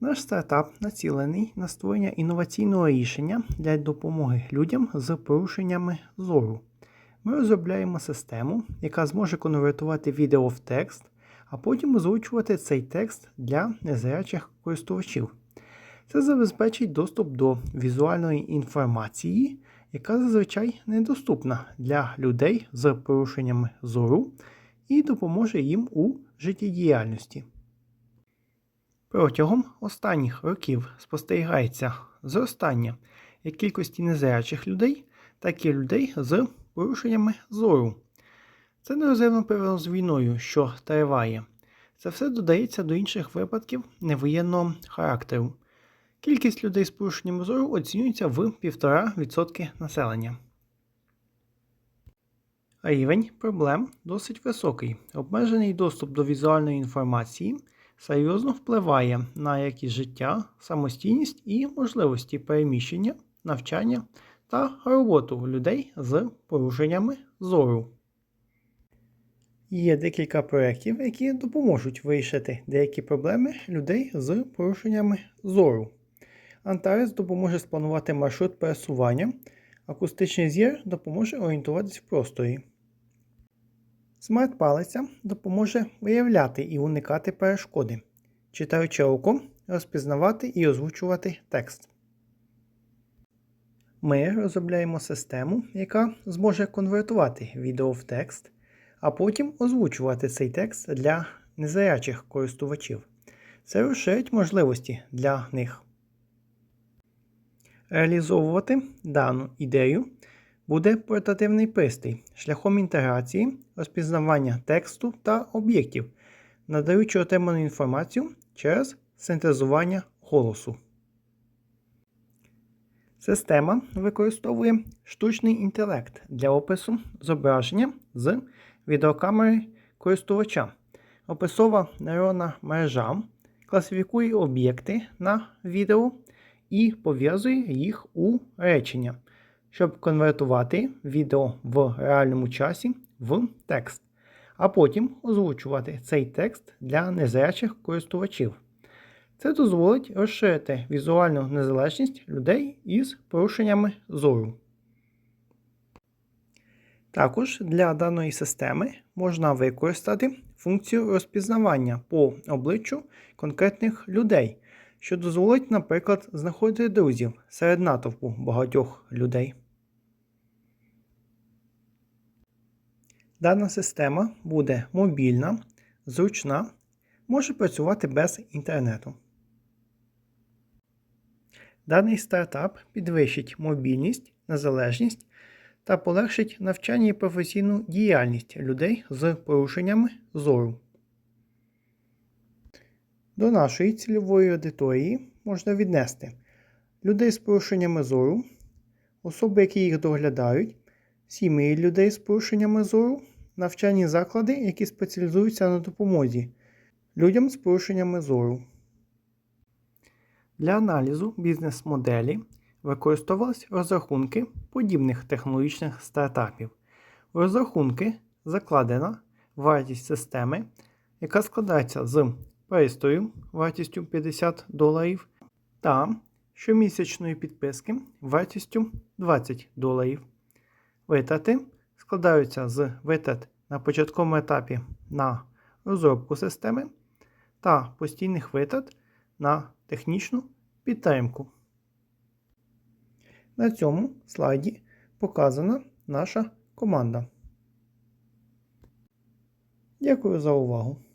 Наш стартап націлений на створення інноваційного рішення для допомоги людям з порушеннями зору. Ми розробляємо систему, яка зможе конвертувати відео в текст, а потім озвучувати цей текст для незрячих користувачів. Це забезпечить доступ до візуальної інформації, яка зазвичай недоступна для людей з порушеннями зору, і допоможе їм у життєдіяльності. Протягом останніх років спостерігається зростання як кількості незрячих людей, так і людей з порушеннями зору. Це нерозривно пов'язано з війною, що триває. Це все додається до інших випадків невоєнного характеру. Кількість людей з порушенням зору оцінюється в 1,5% населення. Рівень проблем досить високий. Обмежений доступ до візуальної інформації серйозно впливає на якість життя, самостійність і можливості переміщення, навчання та роботу людей з порушеннями зору. Є декілька проєктів, які допоможуть вирішити деякі проблеми людей з порушеннями зору. Антарес допоможе спланувати маршрут пересування, акустичний зір допоможе орієнтуватись в просторі. Смарт-палиця допоможе виявляти і уникати перешкоди, читаючи оком, розпізнавати і озвучувати текст. Ми розробляємо систему, яка зможе конвертувати відео в текст, а потім озвучувати цей текст для незрячих користувачів. Це розширить можливості для них. Реалізовувати дану ідею буде портативний пристрій шляхом інтеграції, розпізнавання тексту та об'єктів, надаючи отриману інформацію через синтезування голосу. Система використовує штучний інтелект для опису зображення з відеокамери користувача. Описова нейронна мережа класифікує об'єкти на відео і пов'язує їх у речення, щоб конвертувати відео в реальному часі в текст, а потім озвучувати цей текст для незрячих користувачів. Це дозволить розширити візуальну незалежність людей із порушеннями зору. Також для даної системи можна використати функцію розпізнавання по обличчю конкретних людей, що дозволить, наприклад, знаходити друзів серед натовпу багатьох людей. Дана система буде мобільна, зручна, може працювати без інтернету. Даний стартап підвищить мобільність, незалежність та полегшить навчання і професійну діяльність людей з порушеннями зору. До нашої цільової аудиторії можна віднести людей з порушеннями зору, особи, які їх доглядають, сім'ї людей з порушеннями зору, навчальні заклади, які спеціалізуються на допомозі людям з порушеннями зору. Для аналізу бізнес-моделі використовувались розрахунки подібних технологічних стартапів. Розрахунки закладена вартість системи, яка складається з пристрою вартістю 50 доларів та щомісячної підписки вартістю 20 доларів. Витрати складаються з витрат на початковому етапі на розробку системи та постійних витрат на технічну підтримку. На цьому слайді показана наша команда. Дякую за увагу!